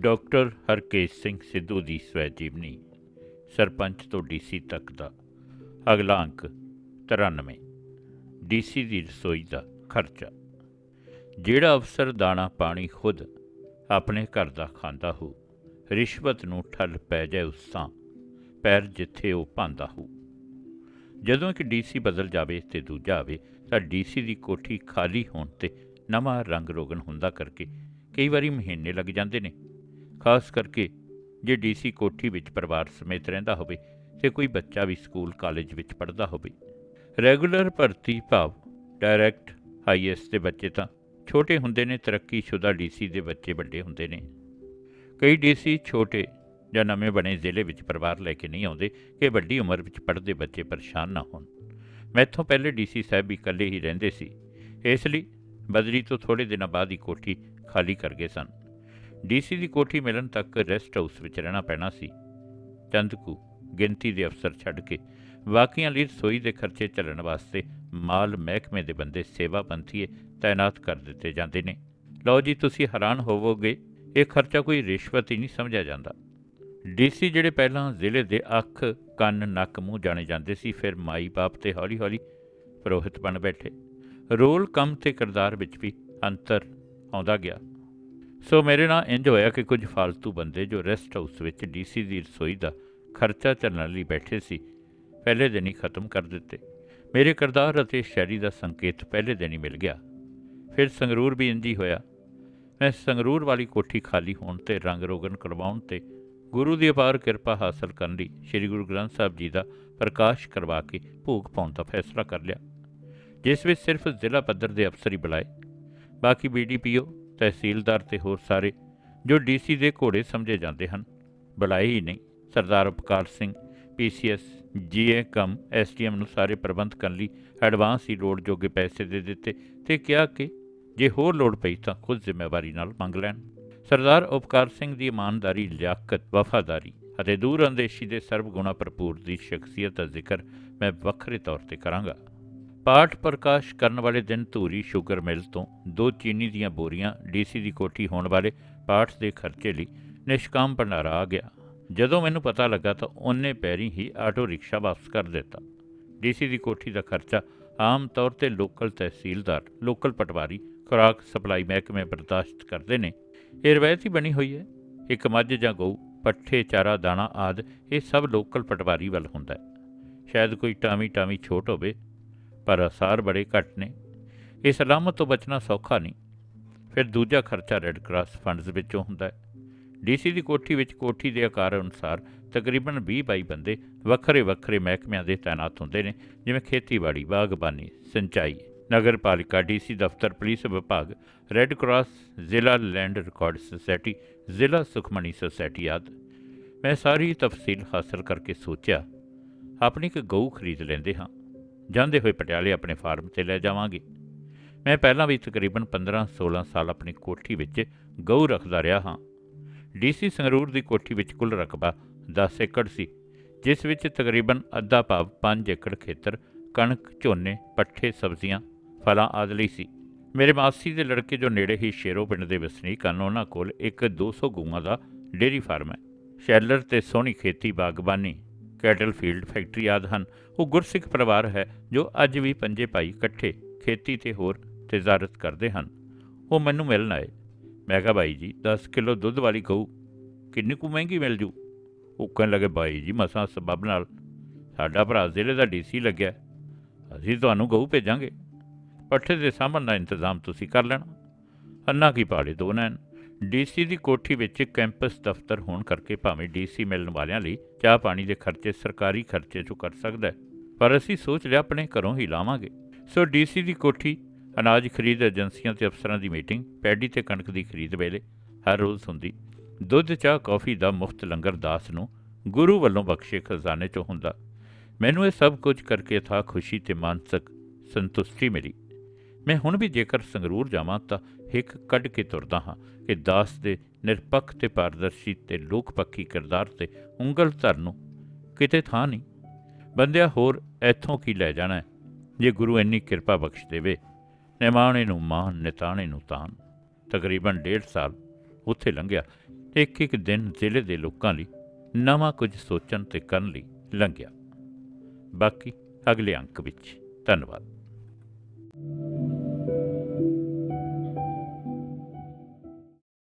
Doctor Harkesh Singh Sidhu ਦੀ ਸਵੈ ਜੀਵਨੀ ਸਰਪੰਚ ਤੋਂ ਡੀਸੀ ਤੱਕ ਦਾ। ਅਗਲਾ ਅੰਕ 93 ਡੀਸੀ ਦੀ ਰਸੋਈ ਦਾ ਖਰਚਾ। ਜਿਹੜਾ ਅਫਸਰ ਦਾਣਾ ਪਾਣੀ ਖੁਦ ਆਪਣੇ ਘਰ ਦਾ ਖਾਂਦਾ ਹੋ, ਰਿਸ਼ਵਤ ਨੂੰ ਠੱਲ ਪੈ ਜਾਏ ਉਸ ਤਾਂ ਪੈਰ ਜਿੱਥੇ ਉਹ ਪਾਉਂਦਾ ਹੋ। ਜਦੋਂ ਕਿ ਡੀਸੀ ਬਦਲ ਜਾਵੇ ਤੇ ਦੂਜਾ ਆਵੇ, ਤਾਂ ਡੀਸੀ ਦੀ ਕੋਠੀ ਖਾਲੀ ਹੋਣ ਤੇ ਨਵਾਂ ਰੰਗ ਰੋਗਨ ਹੁੰਦਾ ਕਰਕੇ ਕਈ ਵਾਰੀ ਮਹੀਨੇ ਲੱਗ ਜਾਂਦੇ ਨੇ। ਖਾਸ ਕਰਕੇ ਜੇ ਡੀਸੀ ਕੋਠੀ ਵਿੱਚ ਪਰਿਵਾਰ ਸਮੇਤ ਰਹਿੰਦਾ ਹੋਵੇ ਤੇ ਕੋਈ ਬੱਚਾ ਵੀ ਸਕੂਲ, ਕਾਲਜ ਵਿੱਚ ਪੜ੍ਹਦਾ ਹੋਵੇ। ਰੈਗੂਲਰ ਭਰਤੀ ਭਾਵ ਡਾਇਰੈਕਟ ਆਈਐਸ ਦੇ ਬੱਚੇ ਤਾਂ ਛੋਟੇ ਹੁੰਦੇ ਨੇ, ਤਰੱਕੀਸ਼ੁਦਾ ਡੀਸੀ ਦੇ ਬੱਚੇ ਵੱਡੇ ਹੁੰਦੇ ਨੇ। ਕਈ ਡੀਸੀ ਛੋਟੇ ਜਾਂ ਨਵੇਂ ਬਣੇ ਜ਼ਿਲ੍ਹੇ ਵਿੱਚ ਪਰਿਵਾਰ ਲੈ ਕੇ ਨਹੀਂ ਆਉਂਦੇ ਕਿ ਵੱਡੀ ਉਮਰ ਵਿੱਚ ਪੜ੍ਹਦੇ ਬੱਚੇ ਪਰੇਸ਼ਾਨ ਨਾ ਹੋਣ। ਮੈਥੋਂ ਪਹਿਲੇ ਡੀਸੀ ਸਾਹਿਬ ਵੀ ਇਕੱਲੇ ਹੀ ਰਹਿੰਦੇ ਸੀ, ਇਸ ਲਈ ਬਦਲੀ ਤੋਂ ਥੋੜੇ ਦਿਨਾਂ ਬਾਅਦ ਹੀ ਕੋਠੀ ਖਾਲੀ ਕਰ ਗਏ ਸਨ। ਡੀਸੀ ਦੀ ਕੋਠੀ ਮਿਲਣ ਤੱਕ ਰੈਸਟ ਹਾਊਸ ਵਿੱਚ ਰਹਿਣਾ ਪੈਣਾ ਸੀ। ਚੰਦ ਕੁ ਗਿਣਤੀ ਦੇ ਅਫਸਰ ਛੱਡ ਕੇ ਬਾਕੀਆਂ ਲਈ ਰਸੋਈ ਦੇ ਖਰਚੇ ਚੱਲਣ ਵਾਸਤੇ ਮਾਲ ਮਹਿਕਮੇ ਦੇ ਬੰਦੇ ਸੇਵਾ ਪੰਥੀਏ ਤਾਇਨਾਤ ਕਰ ਦਿੱਤੇ ਜਾਂਦੇ ਨੇ। ਲਓ ਜੀ, ਤੁਸੀਂ ਹੈਰਾਨ ਹੋਵੋਗੇ, ਇਹ ਖਰਚਾ ਕੋਈ ਰਿਸ਼ਵਤ ਹੀ ਨਹੀਂ ਸਮਝਿਆ ਜਾਂਦਾ। ਡੀਸੀ ਜਿਹੜੇ ਪਹਿਲਾਂ ਜ਼ਿਲ੍ਹੇ ਦੇ ਅੱਖ, ਕੰਨ, ਨੱਕ, ਮੂੰਹ ਜਾਣੇ ਜਾਂਦੇ ਸੀ, ਫਿਰ ਮਾਈ ਬਾਪ ਤੇ ਹੌਲੀ-ਹੌਲੀ ਪ੍ਰੋਹਿਤ ਬਣ ਬੈਠੇ। ਰੋਲ ਕੰਮ ਤੇ ਕਿਰਦਾਰ ਵਿੱਚ ਵੀ ਅੰਤਰ ਆਉਂਦਾ ਗਿਆ। ਸੋ ਮੇਰੇ ਨਾਲ ਇੰਜ ਹੋਇਆ ਕਿ ਕੁਝ ਫालतू ਬੰਦੇ ਜੋ ਰੈਸਟ ਹਾਊਸ ਵਿੱਚ ਡੀਸੀ ਦੀ ਰਸੋਈ ਦਾ ਖਰਚਾ ਚੱਲਣ ਲਈ ਬੈਠੇ ਸੀ, ਪਹਿਲੇ ਦਿਨ ਹੀ ਖਤਮ ਕਰ ਦਿੱਤੇ। ਮੇਰੇ ਕਿਰਦਾਰ ਅਤੇ ਸ਼ੈਲੀ ਦਾ ਸੰਕੇਤ ਪਹਿਲੇ ਦਿਨ ਹੀ ਮਿਲ ਗਿਆ। ਫਿਰ ਸੰਗਰੂਰ ਵੀ ਇੰਜ ਹੀ ਹੋਇਆ। ਮੈਂ ਸੰਗਰੂਰ ਵਾਲੀ ਕੋਠੀ ਖਾਲੀ ਹੋਣ ਤੇ ਰੰਗ ਰੋਗਨ ਕਰਵਾਉਣ ਤੇ ਗੁਰੂ ਦੀ ਅਪਾਰ ਕਿਰਪਾ ਹਾਸਲ ਕਰਨ ਲਈ ਸ੍ਰੀ ਗੁਰੂ ਗ੍ਰੰਥ ਸਾਹਿਬ ਜੀ ਦਾ ਪ੍ਰਕਾਸ਼ ਕਰਵਾ ਕੇ ਭੋਗ ਪਾਉਣ ਦਾ ਫੈਸਲਾ ਕਰ ਲਿਆ। ਜਿਸ ਵਿੱਚ ਸਿਰਫ ਜ਼ਿਲ੍ਹਾ ਪੱਧਰ ਦੇ ਅਫਸਰ ਹੀ ਬੁਲਾਏ। ਬਾਕੀ ਬੀਡੀਪੀਓ ਤਹਿਸੀਲਦਾਰ ਤੇ ਹੋਰ ਸਾਰੇ ਜੋ ਡੀਸੀ ਦੇ ਘੋੜੇ ਸਮਝੇ ਜਾਂਦੇ ਹਨ। ਬੁਲਾਏ ਹੀ ਨਹੀਂ। ਸਰਦਾਰ ਉਪਕਾਰ ਸਿੰਘ ਪੀਸੀਐਸ ਜੀਏ ਕਮ ਐਸਟੀਐਮ ਨੂੰ ਸਾਰੇ ਪ੍ਰਬੰਧ ਕਰਨ ਲਈ ਐਡਵਾਂਸ ਹੀ ਲੋੜ ਜੋਗੇ ਪੈਸੇ ਦੇ ਦਿੱਤੇ ਤੇ ਕਿਹਾ ਕਿ ਜੇ ਹੋਰ ਲੋੜ ਪਈ ਤਾਂ ਖੁਦ ਜ਼ਿੰਮੇਵਾਰੀ ਨਾਲ ਮੰਗ ਲੈਣ। ਸਰਦਾਰ ਉਪਕਾਰ ਸਿੰਘ ਦੀ ਇਮਾਨਦਾਰੀ, ਲਿਆਕਤ, ਵਫਾਦਾਰੀ ਅਤੇ ਦੂਰ ਅੰਦੇਸ਼ੀ ਦੇ ਸਰਬ ਗੁਣਾ ਭਰਪੂਰ ਦੀ ਸ਼ਖਸੀਅਤ ਦਾ ਜ਼ਿਕਰ ਮੈਂ ਵੱਖਰੇ ਤੌਰ ਤੇ ਕਰਾਂਗਾ। ਪਾਠ ਪ੍ਰਕਾਸ਼ ਕਰਨ ਵਾਲੇ ਦਿਨ ਧੂਰੀ ਸ਼ੂਗਰ ਮਿਲ ਤੋਂ ਦੋ ਚੀਨੀ ਦੀਆਂ ਬੋਰੀਆਂ ਡੀਸੀ ਦੀ ਕੋਠੀ ਹੋਣ ਵਾਲੇ ਪਾਠ ਦੇ ਖਰਚੇ ਲਈ ਨਿਸ਼ਕਾਮ ਭੰਡਾਰਾ ਆ ਗਿਆ। ਜਦੋਂ ਮੈਨੂੰ ਪਤਾ ਲੱਗਾ ਤਾਂ ਉਹਨੇ ਪੈਰੀ ਹੀ ਆਟੋ ਰਿਕਸ਼ਾ ਵਾਪਸ ਕਰ ਦਿੱਤਾ। ਡੀਸੀ ਦੀ ਕੋਠੀ ਦਾ ਖਰਚਾ ਆਮ ਤੌਰ ਤੇ ਲੋਕਲ ਤਹਿਸੀਲਦਾਰ, ਲੋਕਲ ਪਟਵਾਰੀ, ਖੁਰਾਕ, ਸਪਲਾਈ ਮਹਿਕਮੇ ਬਰਦਾਸ਼ਤ ਕਰਦੇ ਨੇ। ਇਹ ਰਵਾਇਤ ਹੀ ਬਣੀ ਹੋਈ ਹੈ। ਇੱਕ ਮੱਝ ਜਾਂ ਗਊ, ਪੱਠੇ, ਚਾਰਾ, ਦਾਣਾ ਆਦ, ਇਹ ਸਭ ਲੋਕਲ ਪਟਵਾਰੀ ਵੱਲ ਹੁੰਦਾ ਹੈ। ਸ਼ਾਇਦ ਕੋਈ ਟਾਮੀ ਟਾਵੀਂ ਛੋਟ ਹੋਵੇ ਪਰ ਅਸਾਰ ਬੜੇ ਘੱਟ ਨੇ। ਇਸ ਅਲਾਮਤ ਤੋਂ ਬਚਣਾ ਸੌਖਾ ਨਹੀਂ। ਫਿਰ ਦੂਜਾ ਖਰਚਾ ਰੈੱਡ ਕਰਾਸ ਫੰਡਸ ਵਿੱਚੋਂ ਹੁੰਦਾ ਹੈ। ਡੀਸੀ ਦੀ ਕੋਠੀ ਵਿੱਚ ਕੋਠੀ ਦੇ ਆਕਾਰ ਅਨੁਸਾਰ ਤਕਰੀਬਨ 20 ਬਾਈ ਬੰਦੇ ਵੱਖਰੇ ਵੱਖਰੇ ਮਹਿਕਮਿਆਂ ਦੇ ਤਾਇਨਾਤ ਹੁੰਦੇ ਨੇ, ਜਿਵੇਂ ਖੇਤੀਬਾੜੀ, ਬਾਗਬਾਨੀ, ਸਿੰਚਾਈ, ਨਗਰ ਪਾਲਿਕਾ ਡੀਸੀ ਦਫ਼ਤਰ, ਪੁਲਿਸ ਵਿਭਾਗ ਰੈੱਡ ਕਰਾਸ ਜ਼ਿਲ੍ਹਾ ਲੈਂਡ ਰਿਕਾਰਡ ਸੁਸਾਇਟੀ ਜ਼ਿਲ੍ਹਾ ਸੁਖਮਣੀ ਸੁਸਾਇਟੀ ਆਦਿ। ਮੈਂ ਸਾਰੀ ਤਫਸੀਲ ਹਾਸਲ ਕਰਕੇ ਸੋਚਿਆ, ਆਪਣੀ ਇੱਕ ਗਊ ਖਰੀਦ ਲੈਂਦੇ ਹਾਂ। ਜਾਂਦੇ ਹੋਏ ਪਟਿਆਲੇ ਆਪਣੇ ਫਾਰਮ ਤੇ ਲੈ ਜਾਵਾਂਗੇ। ਮੈਂ ਪਹਿਲਾਂ ਵੀ ਤਕਰੀਬਨ 15-16 ਸਾਲ ਆਪਣੀ ਕੋਠੀ ਵਿੱਚ ਗਊ ਰੱਖਦਾ ਰਿਹਾ ਹਾਂ। ਡੀਸੀ ਸੰਗਰੂਰ ਦੀ ਕੋਠੀ ਵਿੱਚ ਕੁੱਲ ਰਕਬਾ 10 ਏਕੜ ਸੀ, ਜਿਸ ਵਿੱਚ ਤਕਰੀਬਨ ਅੱਧਾ ਭਾਵ 5 ਏਕੜ ਖੇਤਰ, ਕਣਕ, ਝੋਨੇ, ਪੱਠੇ, ਸਬਜ਼ੀਆਂ, ਫਲਾਂ ਆਦਿ ਲਈ ਸੀ। ਮੇਰੇ ਮਾਸੀ ਦੇ ਲੜਕੇ ਜੋ ਨੇੜੇ ਹੀ ਸ਼ੇਰੋ ਪਿੰਡ ਦੇ ਵਸਨੀਕ ਹਨ, ਉਹਨਾਂ ਕੋਲ ਇੱਕ 200 ਗਊਆਂ ਦਾ ਡੇਅਰੀ ਫਾਰਮ ਹੈ। ਸ਼ੈਲਰ ਤੇ ਸੋਹਣੀ ਖੇਤੀ ਬਾਗਬਾਨੀ ਕੈਟਲ ਫੀਲਡ ਫੈਕਟਰੀ ਆਦਿ ਹਨ। ਉਹ ਗੁਰਸਿੱਖ ਪਰਿਵਾਰ ਹੈ ਜੋ ਅੱਜ ਵੀ ਪੰਜੇ ਭਾਈ ਇਕੱਠੇ ਖੇਤੀ ਤੇ ਹੋਰ ਤਜਾਰਤ ਕਰਦੇ ਹਨ। ਉਹ ਮੈਨੂੰ ਮਿਲਣ ਆਏ। ਮੈਂ ਕਿਹਾ ਬਾਈ ਜੀ 10 ਕਿਲੋ ਦੁੱਧ ਵਾਲੀ ਗਊ ਕਿੰਨੀ ਕੁ ਮਹਿੰਗੀ ਮਿਲ ਜੂ? ਉਹ ਕਹਿਣ ਲੱਗੇ ਬਾਈ ਜੀ, ਮਸਾਂ ਸਬਬ ਨਾਲ। ਸਾਡਾ ਭਰਾ ਜ਼ਿਲ੍ਹੇ ਦਾ ਡੀਸੀ ਲੱਗਿਆ। ਅਸੀਂ ਤੁਹਾਨੂੰ ਗਊ ਭੇਜਾਂਗੇ। ਪੱਠੇ ਦੇ ਸਾਂਭਣ ਦਾ ਇੰਤਜ਼ਾਮ ਤੁਸੀਂ ਕਰ ਲੈਣਾ। ਅੰਨਾ ਕੀ ਪਾੜੇ ਦੋ ਨੈਣ। ਡੀਸੀ ਦੀ ਕੋਠੀ ਵਿੱਚ ਕੈਂਪਸ ਦਫ਼ਤਰ ਹੋਣ ਕਰਕੇ ਭਾਵੇਂ ਡੀਸੀ ਮਿਲਣ ਵਾਲਿਆਂ ਲਈ ਚਾਹ ਪਾਣੀ ਦੇ ਖਰਚੇ ਸਰਕਾਰੀ ਖਰਚੇ ਚੋਂ ਕਰ ਸਕਦਾ ਪਰ ਅਸੀਂ ਸੋਚ ਲਿਆ ਆਪਣੇ ਘਰੋਂ ਹੀ ਲਾਵਾਂਗੇ। ਸੋ ਡੀਸੀ ਦੀ ਕੋਠੀ, ਅਨਾਜ ਖਰੀਦ ਏਜੰਸੀਆਂ ਤੇ ਅਫਸਰਾਂ ਦੀ ਮੀਟਿੰਗ, ਪੈਡੀ ਤੇ ਕਣਕ ਦੀ ਖਰੀਦ ਵੇਲੇ, ਹਰ ਰੋਜ਼ ਹੁੰਦੀ। ਦੁੱਧ, ਚਾਹ, ਕੌਫੀ ਦਾ ਮੁਫਤ ਲੰਗਰ ਦਾਸ ਨੂੰ ਗੁਰੂ ਵੱਲੋਂ ਬਖਸ਼ੇ ਖਜ਼ਾਨੇ ਚੋਂ ਹੁੰਦਾ। ਮੈਨੂੰ ਇਹ ਸਭ ਕੁਝ ਕਰਕੇ ਥਾ ਖੁਸ਼ੀ ਤੇ ਮਾਨਸਿਕ ਸੰਤੁਸ਼ਟੀ ਮਿਲੀ। ਮੈਂ ਹੁਣ ਵੀ ਜੇਕਰ ਸੰਗਰੂਰ ਜਾਵਾਂ ਤਾਂ ਹਿੱਕ ਕੱਢ ਕੇ ਤੁਰਦਾ ਹਾਂ ਕਿ ਦਾਸ ਦੇ ਨਿਰਪੱਖ ਤੇ ਪਾਰਦਰਸ਼ੀ ਤੇ ਲੋਕਪੱਖੀ ਕਿਰਦਾਰ ਤੇ ਉਂਗਲ ਧਰਨ ਨੂੰ ਕਿਤੇ ਥਾਂ ਨਹੀਂ। ਬੰਦਿਆ ਹੋਰ ਇੱਥੋਂ ਕੀ ਲੈ ਜਾਣਾ ਹੈ, ਜੇ ਗੁਰੂ ਇੰਨੀ ਕਿਰਪਾ ਬਖਸ਼ ਦੇਵੇ ਨਿਮਾਣੇ ਨੂੰ ਮਾਨ ਨਿਤਾਣੇ ਨੂੰ ਤਾਨ ਤਕਰੀਬਨ ਡੇਢ ਸਾਲ ਉੱਥੇ ਲੰਘਿਆ ਇੱਕ ਇੱਕ ਦਿਨ ਜ਼ਿਲ੍ਹੇ ਦੇ ਲੋਕਾਂ ਲਈ ਨਵਾਂ ਕੁਝ ਸੋਚਣ ਤੇ ਕਰਨ ਲਈ ਲੰਘਿਆ। ਬਾਕੀ ਅਗਲੇ ਅੰਕ ਵਿੱਚ। ਧੰਨਵਾਦ।